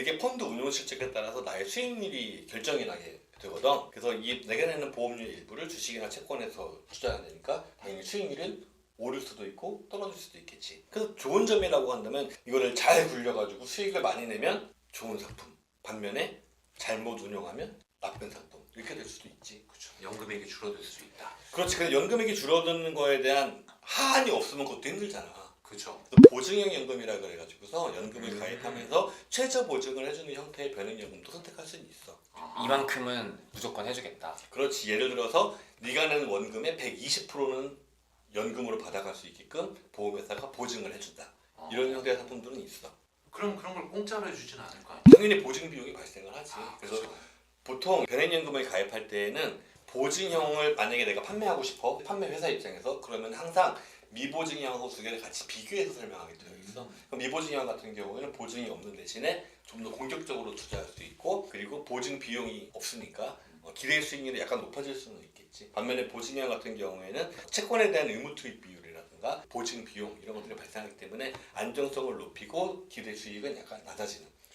이게 펀드 운용 실적에 따라서 나의 수익률이 결정이 나게 되거든. 그래서 이 내가 내는 보험료 일부를 주식이나 채권에서 투자해야 되니까 당연히 수익률은 오를 수도 있고 떨어질 수도 있겠지. 그래서 좋은 점이라고 한다면 이거를 잘 굴려가지고 수익을 많이 내면 좋은 상품. 반면에 잘못 운용하면 나쁜 상품. 이렇게 될 수도 있지. 그렇죠. 연금액이 줄어들 수 있다. 그렇지. 근데 연금액이 줄어드는 거에 대한 하한이 없으면 그것도 힘들잖아. 그렇죠. 그 보증형 연금이라 그래가지고서 연금을 음. 가입하면서 최저 보증을 해주는 형태의 변액연금도 선택할 수는 있어. 이만큼은 무조건 해주겠다. 그렇지. 예를 들어서 네가 내는 원금의 120%는 연금으로 받아갈 수 있게끔 보험회사가 보증을 해준다. 어. 이런 형태의 상품들은 있어. 그럼 그런 걸 공짜로 해주진 않을 거 아니에요? 당연히 보증 비용이 발생을 하지. 아, 그래서 그렇죠. 보통 변액연금을 가입할 때에는 보증형을 만약에 내가 판매하고 싶어 판매 회사 입장에서 그러면 항상 미보증형하고 두 개를 같이 비교해서 설명하게 되어 있어. 그럼 미보증형 같은 경우에는 보증이 없는 대신에 좀 더 공격적으로 투자할 수 있고 그리고 보증 비용이 없으니까 어, 기대 수익률이 약간 높아질 수는 있겠지. 반면에 보증형 같은 경우에는 채권에 대한 의무 투입 비율이라든가 보증 비용 이런 것들이 발생하기 때문에 안정성을 높이고 기대 수익은 약간 낮아지는